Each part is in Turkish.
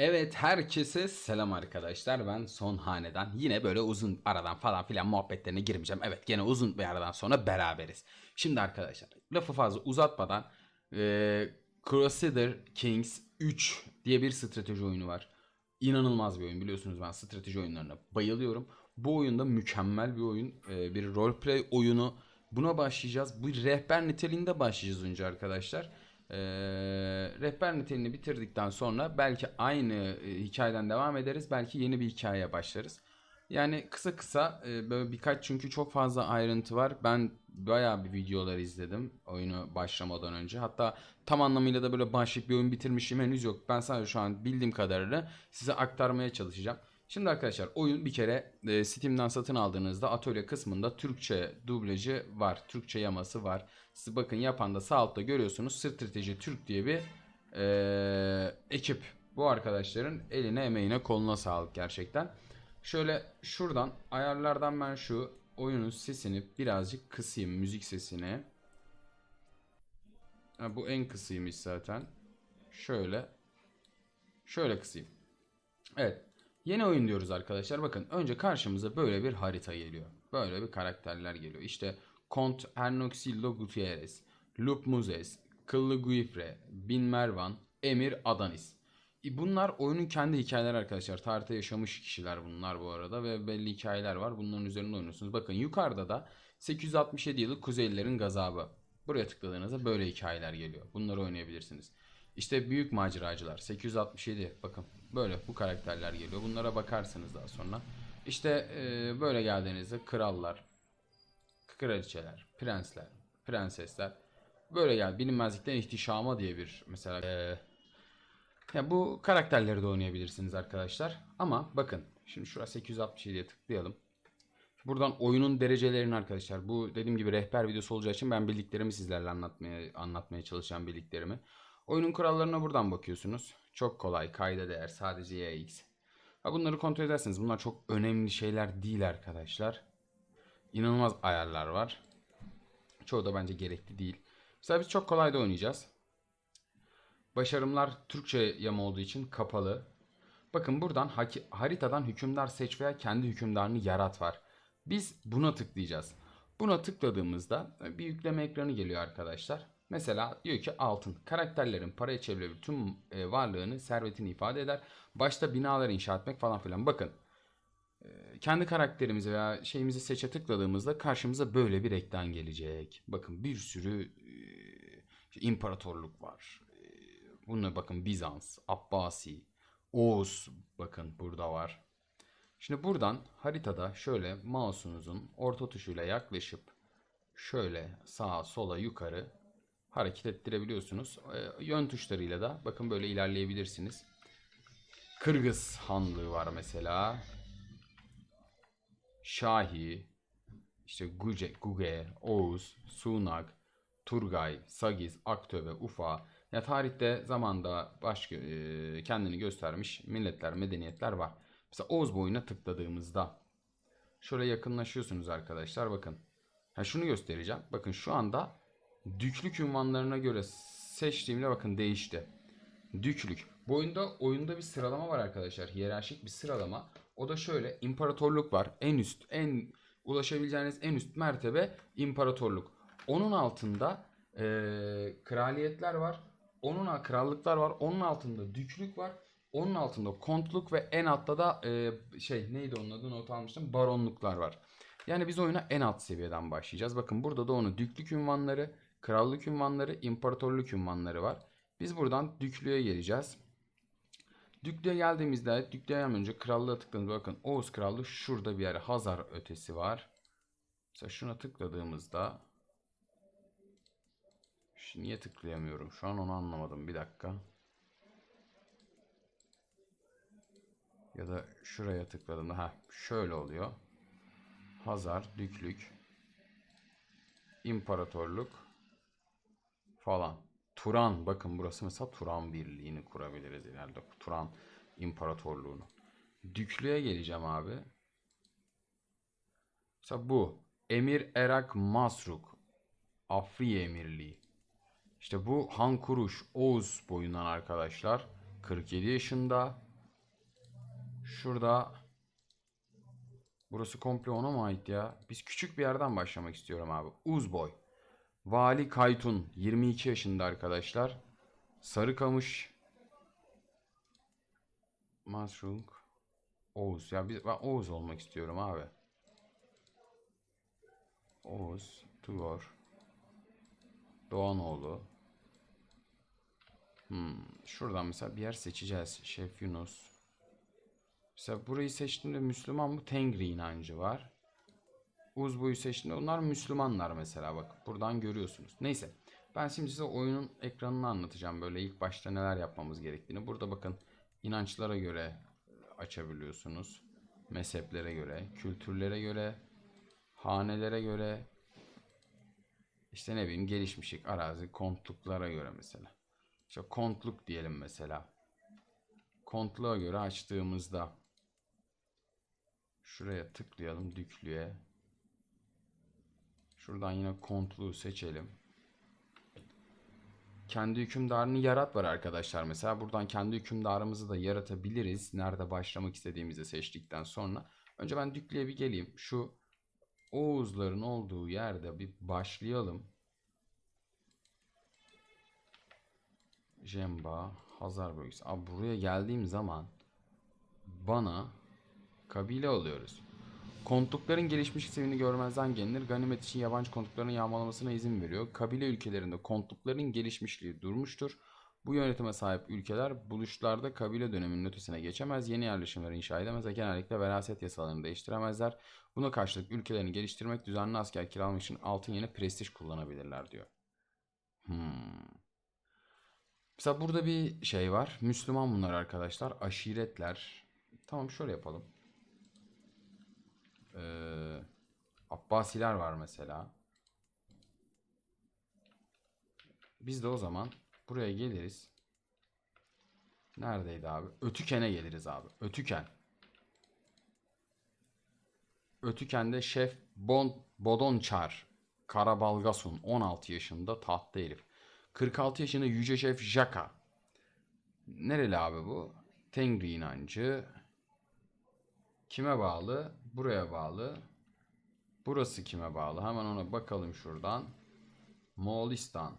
Evet herkese selam arkadaşlar ben Son Hane'den yine böyle uzun aradan falan filan muhabbetlerine girmeyeceğim. Evet gene uzun bir aradan sonra beraberiz. Şimdi arkadaşlar lafı fazla uzatmadan e, Crusader Kings 3 diye bir strateji oyunu var. İnanılmaz bir oyun biliyorsunuz ben strateji oyunlarına bayılıyorum. Bu oyunda mükemmel bir oyun e, bir roleplay oyunu. Buna başlayacağız. Bu rehber niteliğinde başlayacağız önce arkadaşlar. Ee, rehber niteliğini bitirdikten sonra belki aynı e, hikayeden devam ederiz. Belki yeni bir hikayeye başlarız. Yani kısa kısa e, böyle birkaç çünkü çok fazla ayrıntı var. Ben bayağı bir videolar izledim oyunu başlamadan önce. Hatta tam anlamıyla da böyle başlayıp bir oyun bitirmişim henüz yok. Ben sadece şu an bildiğim kadarıyla size aktarmaya çalışacağım. Şimdi arkadaşlar oyun bir kere e, Steam'den satın aldığınızda atölye kısmında Türkçe dublajı var. Türkçe yaması var. Siz bakın yapan da sağ altta görüyorsunuz Strateji Türk diye bir e, ekip. Bu arkadaşların eline emeğine koluna sağlık gerçekten. Şöyle şuradan ayarlardan ben şu oyunun sesini birazcık kısayım müzik sesini. Ha, bu en kısıymış zaten. Şöyle. Şöyle kısayım. Evet. Yeni oyun diyoruz arkadaşlar. Bakın önce karşımıza böyle bir harita geliyor. Böyle bir karakterler geliyor. İşte Kont Hernoxillo Gutierrez, Lup Muzes, Kıllı Guifre, Bin Mervan, Emir Adanis. E, Bunlar oyunun kendi hikayeleri arkadaşlar. Tarihte yaşamış kişiler bunlar bu arada ve belli hikayeler var. Bunların üzerinde oynuyorsunuz. Bakın yukarıda da 867 yılı Kuzeylilerin gazabı. Buraya tıkladığınızda böyle hikayeler geliyor. Bunları oynayabilirsiniz. İşte büyük maceracılar 867 bakın böyle bu karakterler geliyor. Bunlara bakarsınız daha sonra. İşte e, böyle geldiğinizde krallar, kraliçeler, prensler, prensesler böyle gel bilinmezlikten ihtişama diye bir mesela e, ya bu karakterleri de oynayabilirsiniz arkadaşlar. Ama bakın şimdi şurası 867'ye tıklayalım. Buradan oyunun derecelerini arkadaşlar. Bu dediğim gibi rehber videosu olacağı için ben bildiklerimi sizlerle anlatmaya anlatmaya çalışacağım bildiklerimi. Oyunun kurallarına buradan bakıyorsunuz. Çok kolay. Kayda değer. Sadece YX. Ha bunları kontrol ederseniz bunlar çok önemli şeyler değil arkadaşlar. İnanılmaz ayarlar var. Çoğu da bence gerekli değil. Mesela biz çok kolay da oynayacağız. Başarımlar Türkçe yama olduğu için kapalı. Bakın buradan haritadan hükümdar seç veya kendi hükümdarını yarat var. Biz buna tıklayacağız. Buna tıkladığımızda bir yükleme ekranı geliyor arkadaşlar. Mesela diyor ki altın. Karakterlerin paraya çevrilebilir tüm e, varlığını, servetini ifade eder. Başta binalar inşa etmek falan filan. Bakın e, kendi karakterimizi veya şeyimizi seçe tıkladığımızda karşımıza böyle bir ekran gelecek. Bakın bir sürü e, imparatorluk var. Bununla bakın Bizans, Abbasi, Oğuz bakın burada var. Şimdi buradan haritada şöyle mouse'unuzun orta tuşuyla yaklaşıp şöyle sağa sola yukarı hareket ettirebiliyorsunuz. Ee, yön tuşlarıyla da bakın böyle ilerleyebilirsiniz. Kırgız Hanlığı var mesela. Şahi, işte Guce, Guge, Oğuz, Sunak, Turgay, Sagiz, Aktöbe, Ufa. Ya tarihte zamanda baş e, kendini göstermiş milletler, medeniyetler var. Mesela Oğuz boyuna tıkladığımızda şöyle yakınlaşıyorsunuz arkadaşlar bakın. Ha şunu göstereceğim. Bakın şu anda düklük ünvanlarına göre seçtiğimde bakın değişti. Düklük. Bu oyunda oyunda bir sıralama var arkadaşlar. Hiyerarşik bir sıralama. O da şöyle imparatorluk var. En üst, en ulaşabileceğiniz en üst mertebe imparatorluk. Onun altında eee, kraliyetler var. Onun krallıklar var. Onun altında düklük var. Onun altında kontluk ve en altta da eee, şey neydi onun adı not almıştım. Baronluklar var. Yani biz oyuna en alt seviyeden başlayacağız. Bakın burada da onu düklük ünvanları, krallık ünvanları, imparatorluk ünvanları var. Biz buradan düklüğe geleceğiz. Düklüğe geldiğimizde düklüğe önce krallığa tıkladığımızda bakın Oğuz Krallığı şurada bir yere Hazar ötesi var. Mesela şuna tıkladığımızda Şu niye tıklayamıyorum? Şu an onu anlamadım. Bir dakika. Ya da şuraya tıkladığımda ha şöyle oluyor. Hazar, Düklük, İmparatorluk falan. Turan bakın burası mesela Turan Birliği'ni kurabiliriz ileride. Turan İmparatorluğunu. Düklüğe geleceğim abi. Mesela bu. Emir Erak Masruk. Afriye Emirliği. İşte bu Han Kuruş Oğuz boyundan arkadaşlar. 47 yaşında. Şurada Burası komple ona mı ait ya? Biz küçük bir yerden başlamak istiyorum abi. Uzboy. Vali Kaytun 22 yaşında arkadaşlar. Sarıkamış. Masrung. Oğuz. Ya biz, ben Oğuz olmak istiyorum abi. Oğuz. Tugor. Doğanoğlu. Hmm. Şuradan mesela bir yer seçeceğiz. Şef Yunus. Mesela burayı seçtiğimde Müslüman mı? Tengri inancı var. Uzbu'yu seçtiğimde onlar Müslümanlar mesela bak. Buradan görüyorsunuz. Neyse. Ben şimdi size oyunun ekranını anlatacağım. Böyle ilk başta neler yapmamız gerektiğini. Burada bakın inançlara göre açabiliyorsunuz. Mezheplere göre, kültürlere göre, hanelere göre, işte ne bileyim gelişmişlik, arazi, kontluklara göre mesela. İşte kontluk diyelim mesela. Kontluğa göre açtığımızda şuraya tıklayalım düklüğe. Şuradan yine kontluğu seçelim. Kendi hükümdarını yarat var arkadaşlar mesela. Buradan kendi hükümdarımızı da yaratabiliriz. Nerede başlamak istediğimizi seçtikten sonra. Önce ben düklüğe bir geleyim. Şu Oğuzların olduğu yerde bir başlayalım. Jemba, Hazar bölgesi. Abi buraya geldiğim zaman bana kabile oluyoruz. Kontlukların gelişmiş seviyeni görmezden gelinir. Ganimet için yabancı kontlukların yağmalamasına izin veriyor. Kabile ülkelerinde kontlukların gelişmişliği durmuştur. Bu yönetime sahip ülkeler buluşlarda kabile döneminin ötesine geçemez, yeni yerleşimler inşa edemez ve genellikle veraset yasalarını değiştiremezler. Buna karşılık ülkelerini geliştirmek, düzenli asker kiralamak için altın yerine prestij kullanabilirler diyor. Hmm. Mesela burada bir şey var. Müslüman bunlar arkadaşlar. Aşiretler. Tamam şöyle yapalım. Ee, Abbasiler var mesela. Biz de o zaman buraya geliriz. Neredeydi abi? Ötüken'e geliriz abi. Ötüken. Ötüken'de Şef Bon Bodonçar Karabalgasun 16 yaşında tahtta herif. 46 yaşında Yüce Şef Jaka. Nereli abi bu? Tengri inancı. Kime bağlı? Buraya bağlı. Burası kime bağlı? Hemen ona bakalım şuradan. Moğolistan.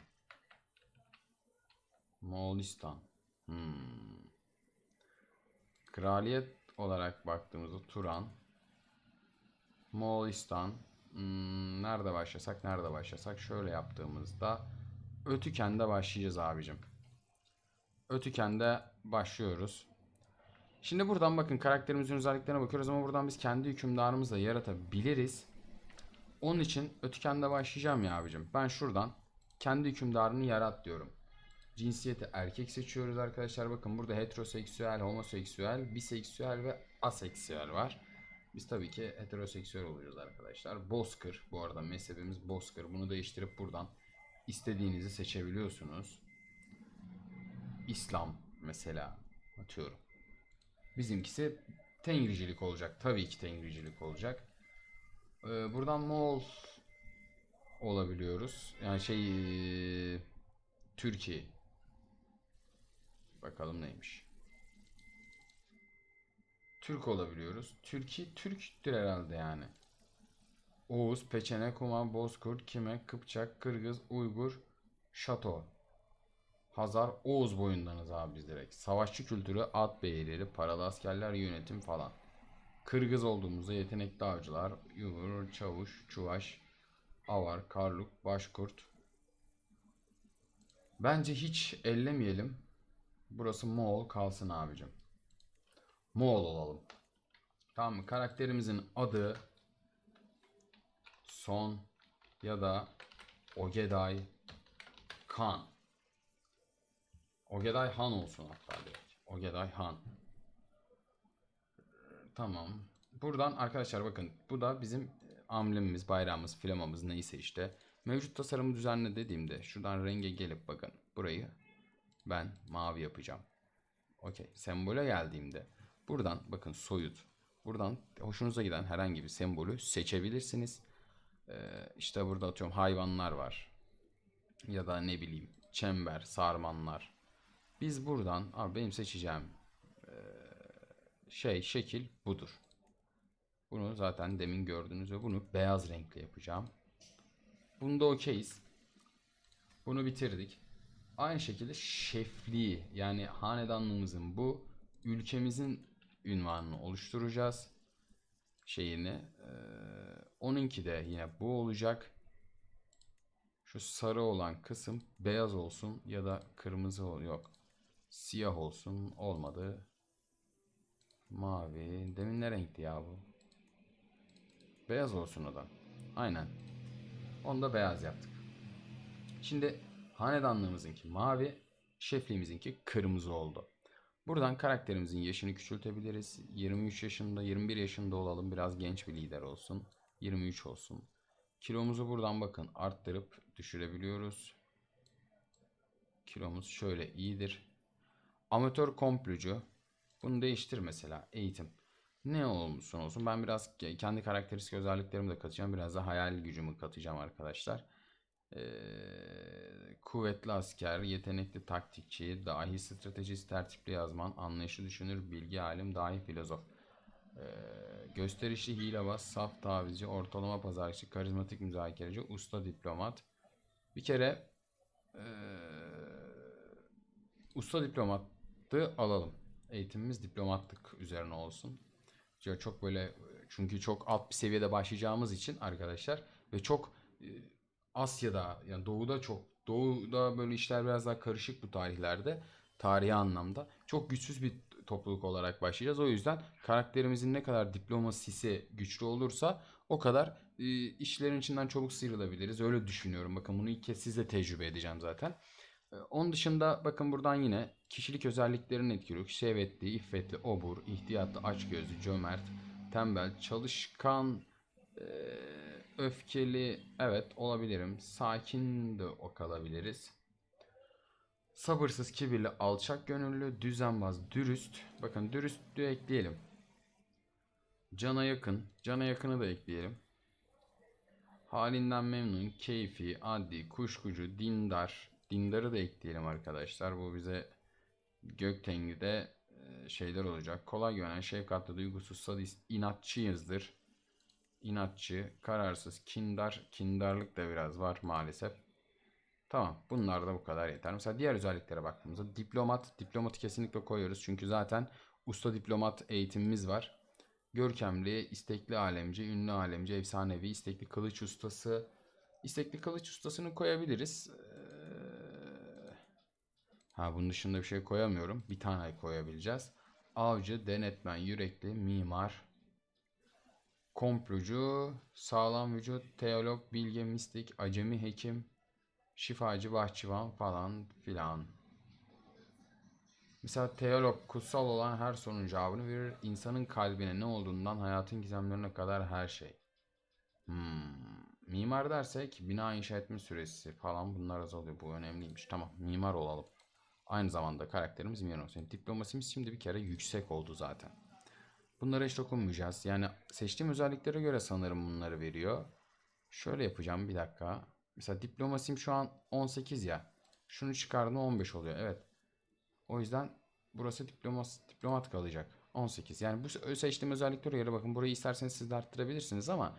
Moğolistan. Hmm. Kraliyet olarak baktığımızda Turan. Moğolistan. Hmm, nerede başlasak nerede başlasak şöyle yaptığımızda Ötüken'de başlayacağız abicim. Ötüken'de başlıyoruz. Şimdi buradan bakın karakterimizin özelliklerine bakıyoruz ama buradan biz kendi hükümdarımızla yaratabiliriz. Onun için Ötüken'de başlayacağım ya abicim. Ben şuradan kendi hükümdarını yarat diyorum. Cinsiyeti erkek seçiyoruz arkadaşlar. Bakın burada heteroseksüel, homoseksüel, biseksüel ve aseksüel var. Biz tabii ki heteroseksüel olacağız arkadaşlar. Bozkır bu arada mezhebimiz Bozkır. Bunu değiştirip buradan istediğinizi seçebiliyorsunuz. İslam mesela atıyorum. Bizimkisi Tengricilik olacak. Tabii ki Tengricilik olacak. Ee, buradan Moğol olabiliyoruz. Yani şey ee, Türkiye. Bakalım neymiş. Türk olabiliyoruz. Türkiye Türktür herhalde yani. Oğuz, Peçene, Kuma, Bozkurt, Kime, Kıpçak, Kırgız, Uygur, Şato. Hazar, Oğuz boyundanız abi biz direkt. Savaşçı kültürü, at beyleri, paralı askerler, yönetim falan. Kırgız olduğumuzda yetenekli avcılar, Yugur, Çavuş, Çuvaş, Avar, Karluk, Başkurt. Bence hiç ellemeyelim. Burası Moğol kalsın abicim. Moğol olalım. Tamam mı? Karakterimizin adı Son ya da Ogeday Kan. Ogeday Han olsun hatta direkt. Ogeday Han. Tamam. Buradan arkadaşlar bakın bu da bizim amblemimiz, bayrağımız, flamamız neyse işte. Mevcut tasarımı düzenle dediğimde şuradan renge gelip bakın burayı ben mavi yapacağım. Okey. Sembole geldiğimde buradan bakın soyut. Buradan hoşunuza giden herhangi bir sembolü seçebilirsiniz. Ee, işte burada atıyorum hayvanlar var. Ya da ne bileyim çember, sarmanlar. Biz buradan abi benim seçeceğim ee, şey şekil budur. Bunu zaten demin gördünüz ve bunu beyaz renkle yapacağım. Bunda okeyiz. Bunu bitirdik. Aynı şekilde şefliği yani hanedanlığımızın bu ülkemizin ünvanını oluşturacağız. Şeyini. Ee, onunki de yine bu olacak. Şu sarı olan kısım beyaz olsun ya da kırmızı ol yok. Siyah olsun olmadı. Mavi. Demin ne renkti ya bu? Beyaz olsun o da. Aynen. Onu da beyaz yaptık. Şimdi hanedanlığımızınki mavi, şefliğimizinki kırmızı oldu. Buradan karakterimizin yaşını küçültebiliriz. 23 yaşında, 21 yaşında olalım. Biraz genç bir lider olsun. 23 olsun. Kilomuzu buradan bakın arttırıp düşürebiliyoruz. Kilomuz şöyle iyidir. Amatör komplocu. Bunu değiştir mesela. Eğitim. Ne olursa olsun ben biraz kendi karakteristik özelliklerimi de katacağım. Biraz da hayal gücümü katacağım arkadaşlar. Ee, kuvvetli asker, yetenekli taktikçi, dahi stratejist, tertipli yazman, anlayışı düşünür, bilgi alim, dahi filozof. Ee, gösterişli hilebaz, saf tavizci, ortalama pazarcı, karizmatik müzakereci, usta diplomat. Bir kere ee, usta diplomatı alalım. Eğitimimiz diplomatlık üzerine olsun. Çok böyle çünkü çok alt bir seviyede başlayacağımız için arkadaşlar ve çok e, Asya'da yani doğuda çok doğuda böyle işler biraz daha karışık bu tarihlerde tarihi anlamda çok güçsüz bir topluluk olarak başlayacağız. O yüzden karakterimizin ne kadar diplomasisi güçlü olursa o kadar e, işlerin içinden çabuk sıyrılabiliriz. Öyle düşünüyorum. Bakın bunu ilk kez sizle tecrübe edeceğim zaten. E, Onun dışında bakın buradan yine kişilik özelliklerini etkiliyor. Şehvetli, iffetli, obur, ihtiyatlı, açgözlü, cömert, tembel, çalışkan, e, öfkeli evet olabilirim. Sakin de o kalabiliriz. Sabırsız, kibirli, alçak gönüllü, düzenbaz, dürüst. Bakın dürüstlüğü ekleyelim. Cana yakın. Cana yakını da ekleyelim. Halinden memnun, keyfi, adli, kuşkucu, dindar. Dindarı da ekleyelim arkadaşlar. Bu bize Göktengri'de e, şeyler olacak. Kolay güvenen, şefkatli, duygusuz, sadist, inatçıyızdır. İnatçı, kararsız, kindar. Kindarlık da biraz var maalesef. Tamam. Bunlar da bu kadar yeter. Mesela diğer özelliklere baktığımızda diplomat. Diplomatı kesinlikle koyuyoruz. Çünkü zaten usta diplomat eğitimimiz var. Görkemli, istekli alemci, ünlü alemci, efsanevi, istekli kılıç ustası. İstekli kılıç ustasını koyabiliriz. Ha bunun dışında bir şey koyamıyorum. Bir tane koyabileceğiz. Avcı, denetmen, yürekli, mimar, komplocu, sağlam vücut, teolog, bilge, mistik, acemi, hekim, şifacı, bahçıvan falan filan. Mesela teolog kutsal olan her sorunun cevabını verir. İnsanın kalbine ne olduğundan hayatın gizemlerine kadar her şey. Hmm. Mimar dersek bina inşa etme süresi falan bunlar azalıyor. Bu önemliymiş. Tamam mimar olalım. Aynı zamanda karakterimiz olsun. Yani diplomasimiz şimdi bir kere yüksek oldu zaten. Bunlara hiç dokunmayacağız. Yani seçtiğim özelliklere göre sanırım bunları veriyor. Şöyle yapacağım bir dakika. Mesela diplomasim şu an 18 ya. Şunu çıkardığında 15 oluyor. Evet. O yüzden burası diplomas, diplomat kalacak. 18. Yani bu seçtiğim özelliklere göre bakın burayı isterseniz siz de arttırabilirsiniz ama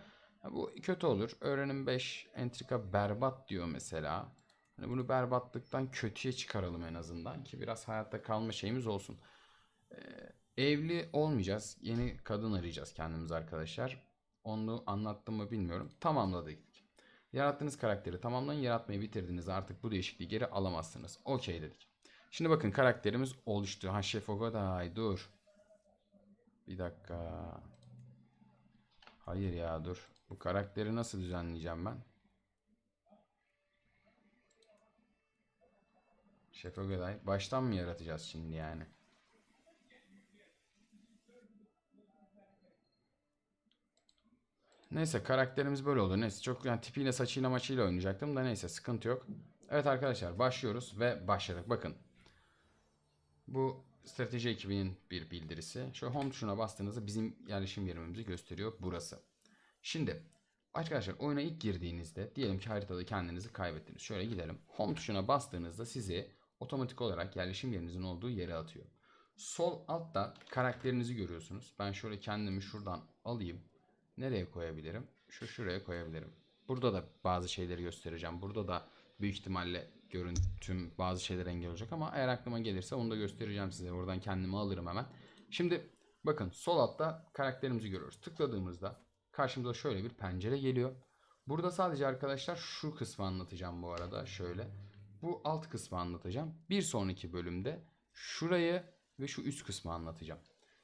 bu kötü olur. Öğrenim 5, entrika berbat diyor mesela. Hani bunu berbatlıktan kötüye çıkaralım en azından ki biraz hayatta kalma şeyimiz olsun. Ee, evli olmayacağız. Yeni kadın arayacağız kendimiz arkadaşlar. Onu anlattım mı bilmiyorum. Tamamladık. Yarattığınız karakteri tamamlayın. Yaratmayı bitirdiniz. Artık bu değişikliği geri alamazsınız. Okey dedik. Şimdi bakın karakterimiz oluştu. Ha Şef Ogoday dur. Bir dakika. Hayır ya dur. Bu karakteri nasıl düzenleyeceğim ben? Şef Ogoday. Baştan mı yaratacağız şimdi yani? Neyse karakterimiz böyle oldu. Neyse çok yani tipiyle saçıyla maçıyla oynayacaktım da neyse sıkıntı yok. Evet arkadaşlar başlıyoruz ve başladık. Bakın. Bu strateji ekibinin bir bildirisi. Şu home tuşuna bastığınızda bizim yerleşim yerimizi gösteriyor burası. Şimdi arkadaşlar oyuna ilk girdiğinizde diyelim ki haritada kendinizi kaybettiniz. Şöyle gidelim. Home tuşuna bastığınızda sizi otomatik olarak yerleşim yerinizin olduğu yere atıyor. Sol altta karakterinizi görüyorsunuz. Ben şöyle kendimi şuradan alayım. Nereye koyabilirim? Şu şuraya koyabilirim. Burada da bazı şeyleri göstereceğim. Burada da büyük ihtimalle görüntüm bazı şeyler engel olacak ama eğer aklıma gelirse onu da göstereceğim size. Oradan kendimi alırım hemen. Şimdi bakın sol altta karakterimizi görüyoruz. Tıkladığımızda karşımıza şöyle bir pencere geliyor. Burada sadece arkadaşlar şu kısmı anlatacağım bu arada. Şöyle. Bu alt kısmı anlatacağım. Bir sonraki bölümde şurayı ve şu üst kısmı anlatacağım.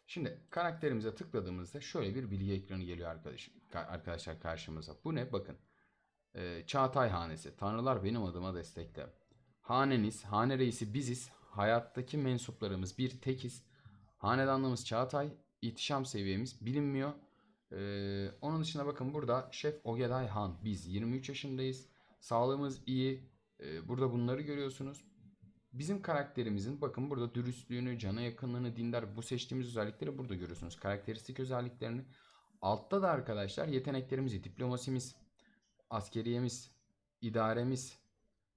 Şimdi karakterimize tıkladığımızda şöyle bir bilgi ekranı geliyor arkadaş, arkadaşlar karşımıza. Bu ne? Bakın. Ee, Çağatay Hanesi. Tanrılar benim adıma destekle. Haneniz, hane reisi biziz. Hayattaki mensuplarımız bir tekiz. Hanedanlığımız Çağatay. İhtişam seviyemiz bilinmiyor. Ee, onun dışında bakın burada Şef Ogeday Han. Biz 23 yaşındayız. Sağlığımız iyi. Ee, burada bunları görüyorsunuz. Bizim karakterimizin bakın burada dürüstlüğünü, cana yakınlığını, dindar bu seçtiğimiz özellikleri burada görüyorsunuz. Karakteristik özelliklerini. Altta da arkadaşlar yeteneklerimizi, diplomasimiz, askeriyemiz, idaremiz,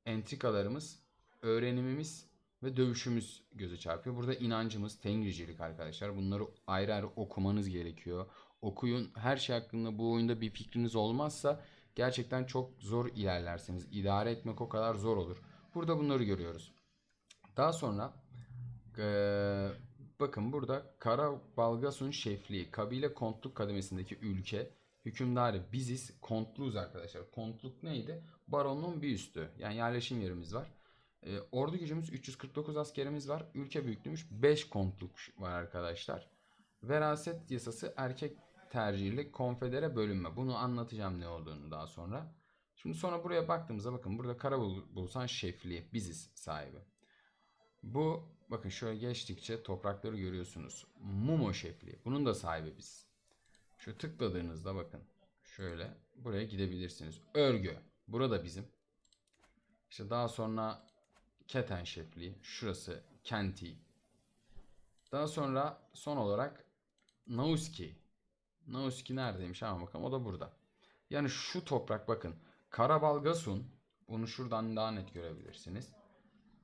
entrikalarımız, öğrenimimiz ve dövüşümüz göze çarpıyor. Burada inancımız, tengricilik arkadaşlar. Bunları ayrı ayrı okumanız gerekiyor. Okuyun. Her şey hakkında bu oyunda bir fikriniz olmazsa gerçekten çok zor ilerlersiniz. İdare etmek o kadar zor olur. Burada bunları görüyoruz. Daha sonra eee, bakın burada Kara Balgasun şefliği kabile kontluk kademesindeki ülke hükümdarı biziz kontluyuz arkadaşlar. Kontluk neydi? Baronluğun bir üstü. Yani yerleşim yerimiz var. Eee, ordu gücümüz 349 askerimiz var. Ülke büyüklüğümüz 5 kontluk var arkadaşlar. Veraset yasası erkek tercihli konfedere bölünme. Bunu anlatacağım ne olduğunu daha sonra. Şimdi sonra buraya baktığımızda bakın burada Karabulsan şefliği biziz sahibi. Bu bakın şöyle geçtikçe toprakları görüyorsunuz. Mumo şefliği. Bunun da sahibi biz. Şu tıkladığınızda bakın şöyle buraya gidebilirsiniz. Örgü. Burada bizim. İşte daha sonra Keten şefliği. Şurası Kenti. Daha sonra son olarak Nauski. Nauski neredeymiş ama bakalım o da burada. Yani şu toprak bakın. Karabalgasun. Bunu şuradan daha net görebilirsiniz.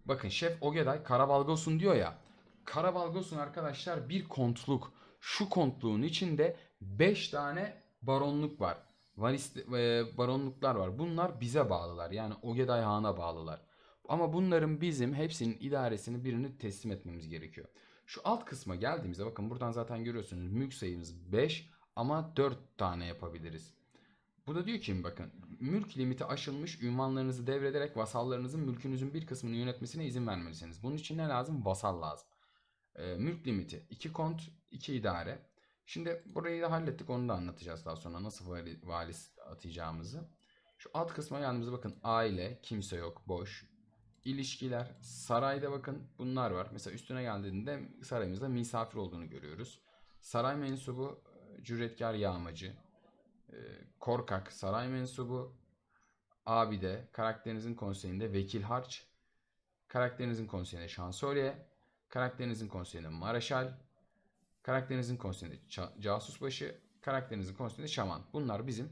Bakın Şef Ogeday Karabalgasun diyor ya. Karabalgasun arkadaşlar bir kontluk. Şu kontluğun içinde 5 tane baronluk var. Varis, e, baronluklar var. Bunlar bize bağlılar. Yani Ogeday Han'a bağlılar. Ama bunların bizim hepsinin idaresini birini teslim etmemiz gerekiyor. Şu alt kısma geldiğimizde bakın buradan zaten görüyorsunuz mülk sayımız 5 ama 4 tane yapabiliriz. Bu da diyor ki bakın mülk limiti aşılmış ünvanlarınızı devrederek vasallarınızın mülkünüzün bir kısmını yönetmesine izin vermelisiniz. Bunun için ne lazım? Vasal lazım. Ee, mülk limiti 2 kont 2 idare. Şimdi burayı da hallettik onu da anlatacağız daha sonra nasıl vali, valis atacağımızı. Şu alt kısma geldiğimizde bakın aile kimse yok boş. İlişkiler sarayda bakın bunlar var. Mesela üstüne geldiğinde sarayımızda misafir olduğunu görüyoruz. Saray mensubu e, cüretkar yağmacı. E, korkak saray mensubu. Abide karakterinizin konseyinde vekil harç. Karakterinizin konseyinde şansölye. Karakterinizin konseyinde mareşal. Karakterinizin konseyinde ça- casus başı. Karakterinizin konseyinde şaman. Bunlar bizim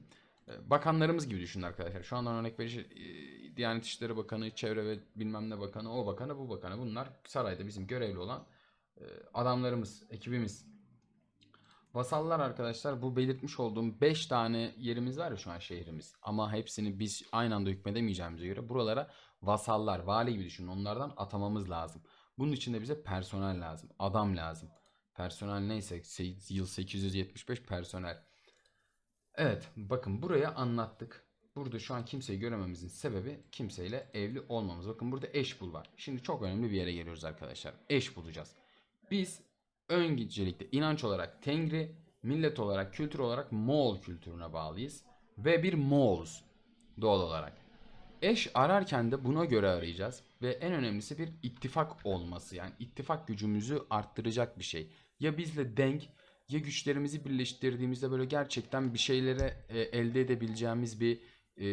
e, bakanlarımız gibi düşünün arkadaşlar. Şu andan örnek verici e, Diyanet İşleri Bakanı, Çevre ve bilmem ne bakanı, o bakanı, bu bakanı. Bunlar sarayda bizim görevli olan adamlarımız, ekibimiz. Vasallar arkadaşlar bu belirtmiş olduğum 5 tane yerimiz var ya şu an şehrimiz. Ama hepsini biz aynı anda hükmedemeyeceğimize göre buralara vasallar, vali gibi düşünün. Onlardan atamamız lazım. Bunun için de bize personel lazım. Adam lazım. Personel neyse se- yıl 875 personel. Evet bakın buraya anlattık. Burada şu an kimseyi görememizin sebebi kimseyle evli olmamız. Bakın burada eş bul var. Şimdi çok önemli bir yere geliyoruz arkadaşlar. Eş bulacağız. Biz öncelikle inanç olarak Tengri, millet olarak, kültür olarak Moğol kültürüne bağlıyız. Ve bir Moğoluz doğal olarak. Eş ararken de buna göre arayacağız. Ve en önemlisi bir ittifak olması. Yani ittifak gücümüzü arttıracak bir şey. Ya bizle denk ya güçlerimizi birleştirdiğimizde böyle gerçekten bir şeylere e, elde edebileceğimiz bir e,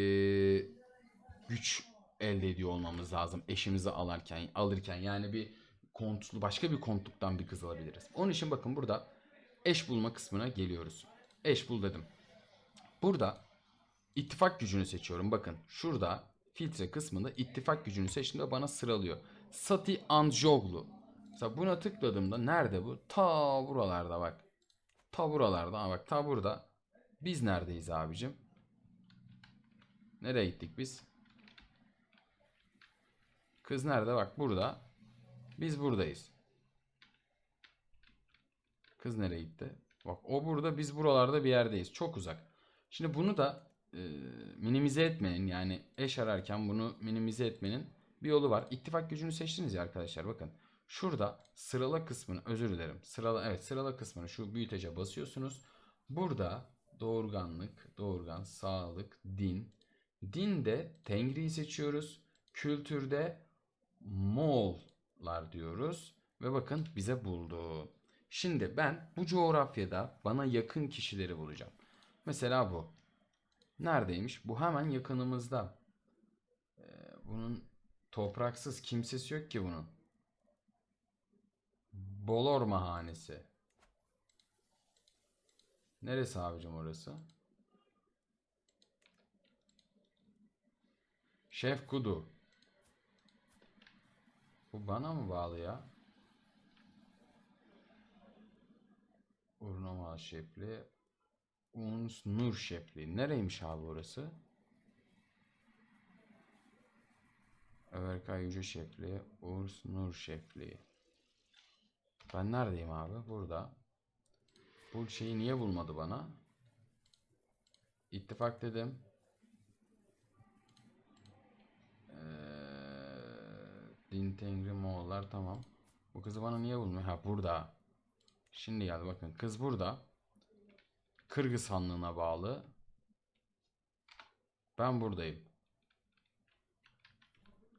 güç elde ediyor olmamız lazım eşimizi alırken alırken yani bir kontlu başka bir kontluktan bir kız alabiliriz. Onun için bakın burada eş bulma kısmına geliyoruz. Eş bul dedim. Burada ittifak gücünü seçiyorum. Bakın şurada filtre kısmında ittifak gücünü seçtiğimde bana sıralıyor. Sati Anjoglu. Mesela buna tıkladığımda nerede bu? Ta buralarda bak. Ta buralarda ama bak ta burada. Biz neredeyiz abicim? Nereye gittik biz? Kız nerede? Bak burada. Biz buradayız. Kız nereye gitti? Bak o burada biz buralarda bir yerdeyiz. Çok uzak. Şimdi bunu da e, minimize etmenin yani eş ararken bunu minimize etmenin bir yolu var. İttifak gücünü seçtiniz ya arkadaşlar bakın. Şurada sırala kısmını özür dilerim. Sırala evet sırala kısmını şu büyütece basıyorsunuz. Burada doğurganlık, doğurgan, sağlık, din. Dinde Tengri'yi seçiyoruz. Kültürde Moğollar diyoruz. Ve bakın bize buldu. Şimdi ben bu coğrafyada bana yakın kişileri bulacağım. Mesela bu. Neredeymiş? Bu hemen yakınımızda. Ee, bunun topraksız kimsesi yok ki bunun. Bolorma hanesi. Neresi abicim orası? Şef Kudu. Bu bana mı bağlı ya? Urnamal şepli. Uns Nur şepli. Nereymiş abi orası? Överkay Yüce şepli. Urs Nur şepli. Ben neredeyim abi? Burada. Bu şeyi niye bulmadı bana? İttifak dedim. Din Tengri Moğollar tamam. Bu kızı bana niye bulmuyor? Ha burada. Şimdi geldi bakın. Kız burada. Kırgız Hanlığı'na bağlı. Ben buradayım.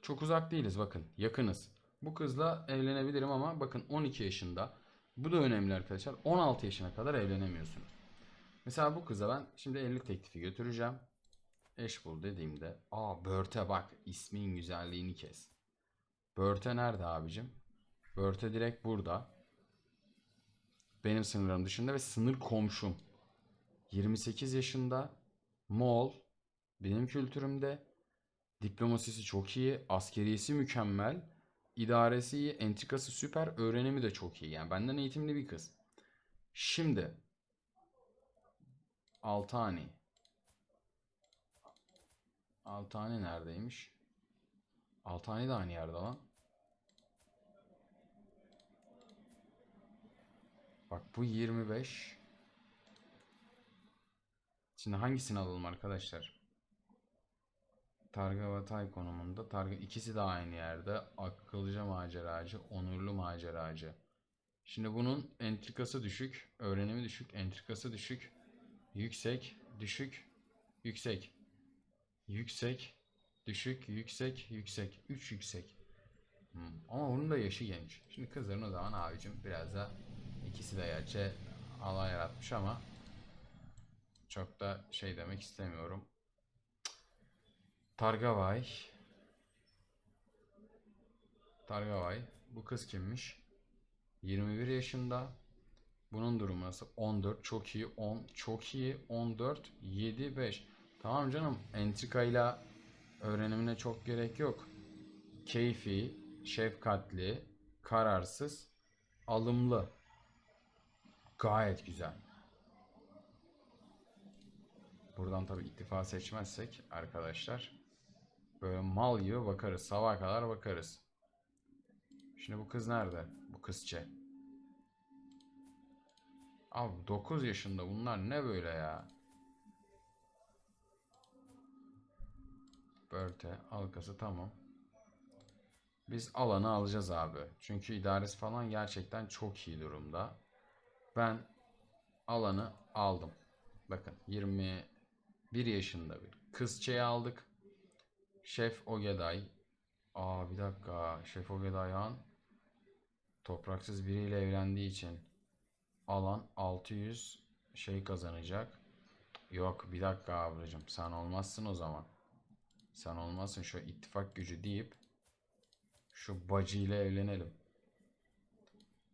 Çok uzak değiliz bakın. Yakınız. Bu kızla evlenebilirim ama bakın 12 yaşında. Bu da önemli arkadaşlar. 16 yaşına kadar evlenemiyorsunuz. Mesela bu kıza ben şimdi evlilik teklifi götüreceğim. Eş bul dediğimde. Aa Börte bak. ismin güzelliğini kes. Börte nerede abicim? Börte direkt burada. Benim sınırlarım dışında ve sınır komşum. 28 yaşında. Moğol. Benim kültürümde. Diplomasisi çok iyi. Askeriyesi mükemmel. İdaresi iyi. Entrikası süper. Öğrenimi de çok iyi. Yani benden eğitimli bir kız. Şimdi. Altani. Altani neredeymiş? Altani de aynı yerde lan. Bak bu 25. Şimdi hangisini alalım arkadaşlar? Targa ve Tay konumunda. Targa ikisi de aynı yerde. Akıllıca maceracı, onurlu maceracı. Şimdi bunun entrikası düşük, öğrenimi düşük, entrikası düşük, yüksek, düşük, yüksek, yüksek, düşük, yüksek, yüksek, 3 yüksek. Hmm. Ama bunun da yaşı genç. Şimdi kızların o zaman abicim biraz da ikisi de gerçi Allah yaratmış ama çok da şey demek istemiyorum. Targavay. Targavay. Bu kız kimmiş? 21 yaşında. Bunun durumu nasıl? 14 çok iyi. 10 çok iyi. 14 7 5. Tamam canım. Entrikayla öğrenimine çok gerek yok. Keyfi, şefkatli, kararsız, alımlı. Gayet güzel. Buradan tabii ittifa seçmezsek arkadaşlar böyle mal gibi bakarız. Sabaha kadar bakarız. Şimdi bu kız nerede? Bu kızçe. Abi 9 yaşında bunlar ne böyle ya? Börte, halkası tamam. Biz alanı alacağız abi. Çünkü idaresi falan gerçekten çok iyi durumda. Ben alanı aldım. Bakın 21 yaşında bir kızçeyi aldık. Şef Ogeday. Aa bir dakika. Şef Ogeday Han topraksız biriyle evlendiği için alan 600 şey kazanacak. Yok bir dakika ablacığım sen olmazsın o zaman. Sen olmazsın şu ittifak gücü deyip şu bacı ile evlenelim.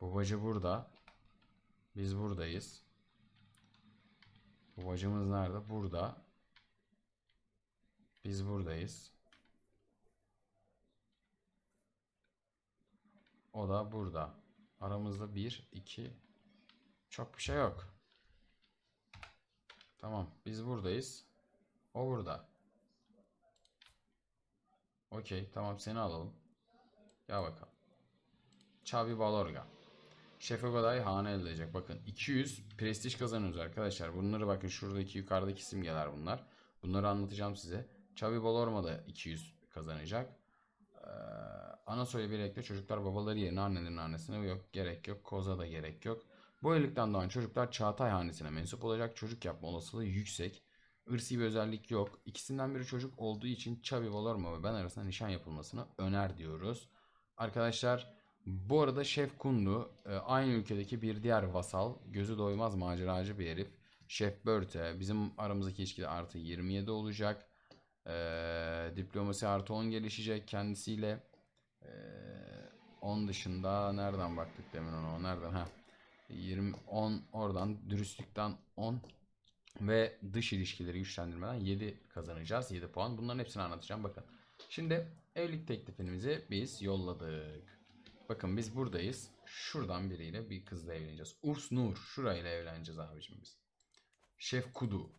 Bu bacı burada. Biz buradayız. Bu bacımız nerede? Burada. Biz buradayız. O da burada. Aramızda 1, 2 çok bir şey yok. Tamam biz buradayız. O burada. Okey tamam seni alalım. Gel bakalım. Xavi Balorga. Şefegoday hane elde edecek. Bakın 200 prestij kazanıyoruz arkadaşlar. Bunları bakın şuradaki yukarıdaki simgeler bunlar. Bunları anlatacağım size. Xavi Balorma da 200 kazanacak. Ee, ana soyu birlikte çocuklar babaları yerine annelerin annesine yok. Gerek yok. Koza da gerek yok. Bu evlilikten doğan çocuklar Çağatay hanesine mensup olacak. Çocuk yapma olasılığı yüksek. Irsi bir özellik yok. İkisinden biri çocuk olduğu için Xavi Balorma ve ben arasında nişan yapılmasını öner diyoruz. Arkadaşlar bu arada Şef Kundu e, aynı ülkedeki bir diğer vasal. Gözü doymaz maceracı bir herif. Şef Börte bizim aramızdaki ilişkide artı 27 olacak. Ee, diplomasi artı 10 gelişecek kendisiyle. Ee, onun dışında nereden baktık demin ona? Nereden? Ha. 20 10 oradan dürüstlükten 10 ve dış ilişkileri güçlendirmeden 7 kazanacağız. 7 puan. Bunların hepsini anlatacağım. Bakın. Şimdi evlilik teklifimizi biz yolladık. Bakın biz buradayız. Şuradan biriyle bir kızla evleneceğiz. Urs Nur. Şurayla evleneceğiz abicim biz. Şef Kudu.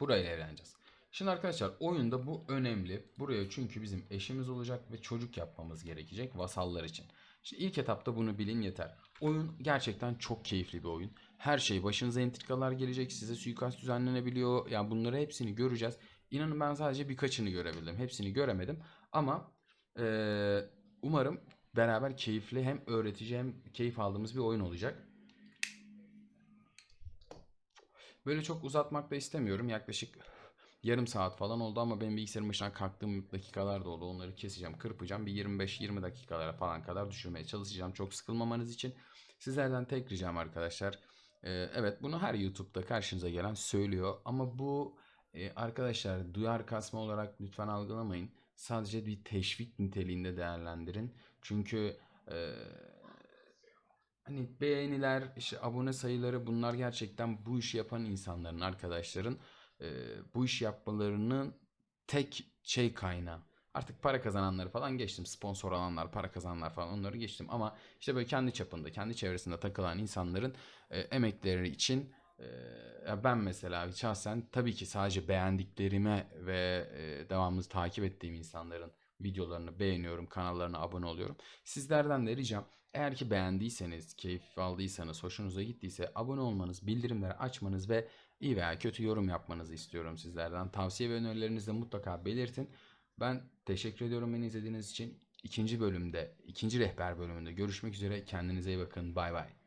Burayla evleneceğiz. Şimdi arkadaşlar oyunda bu önemli. Buraya çünkü bizim eşimiz olacak ve çocuk yapmamız gerekecek vasallar için. Şimdi ilk etapta bunu bilin yeter. Oyun gerçekten çok keyifli bir oyun. Her şey başınıza entrikalar gelecek. Size suikast düzenlenebiliyor. Yani bunları hepsini göreceğiz. İnanın ben sadece birkaçını görebildim. Hepsini göremedim. Ama eee, umarım beraber keyifli hem öğretici hem keyif aldığımız bir oyun olacak. Böyle çok uzatmak da istemiyorum. Yaklaşık yarım saat falan oldu ama benim bilgisayarın başına kalktığım dakikalar da oldu. Onları keseceğim, kırpacağım. Bir 25-20 dakikalara falan kadar düşürmeye çalışacağım. Çok sıkılmamanız için. Sizlerden tek ricam arkadaşlar. Ee, evet bunu her YouTube'da karşınıza gelen söylüyor. Ama bu e, arkadaşlar duyar kasma olarak lütfen algılamayın. Sadece bir teşvik niteliğinde değerlendirin. Çünkü e, Hani beğeniler, işte abone sayıları bunlar gerçekten bu işi yapan insanların, arkadaşların e, bu işi yapmalarının tek şey kaynağı. Artık para kazananları falan geçtim. Sponsor alanlar, para kazananlar falan onları geçtim. Ama işte böyle kendi çapında, kendi çevresinde takılan insanların e, emekleri için e, ben mesela şahsen tabii ki sadece beğendiklerime ve e, devamlı takip ettiğim insanların videolarını beğeniyorum, kanallarına abone oluyorum. Sizlerden de ricam eğer ki beğendiyseniz, keyif aldıysanız, hoşunuza gittiyse abone olmanız, bildirimleri açmanız ve iyi veya kötü yorum yapmanızı istiyorum sizlerden. Tavsiye ve önerilerinizi mutlaka belirtin. Ben teşekkür ediyorum beni izlediğiniz için. İkinci bölümde, ikinci rehber bölümünde görüşmek üzere. Kendinize iyi bakın. Bay bay.